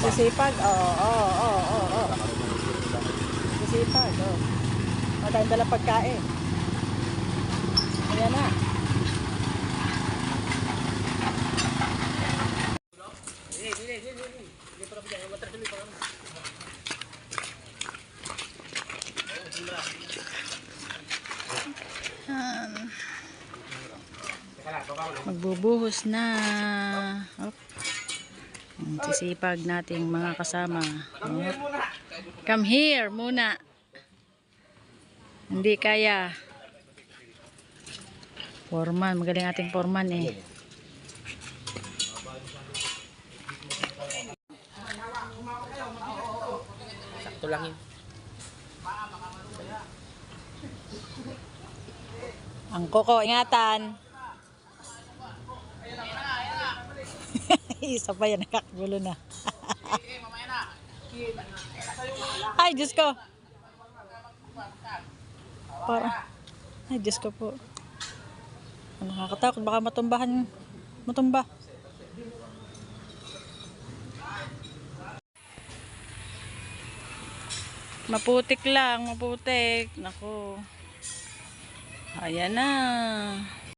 Sisipag, oo, oo, oo, oo, oo. Sisipag, oo. Madami dala pagkain. Ayan na. Yan. Magbubuhos na. Op. Sisipag nating mga kasama. Come here muna. Hindi kaya. Foreman, magaling ating foreman eh. Sakto lang yun. Ang koko, ingatan. Isa pa yan, nakakagulo na. Ay, Diyos ko. Para. Ay, Diyos ko po. Nakakatakot, baka matumbahan. Matumba. Maputik lang, maputik. Nako. Ayan na.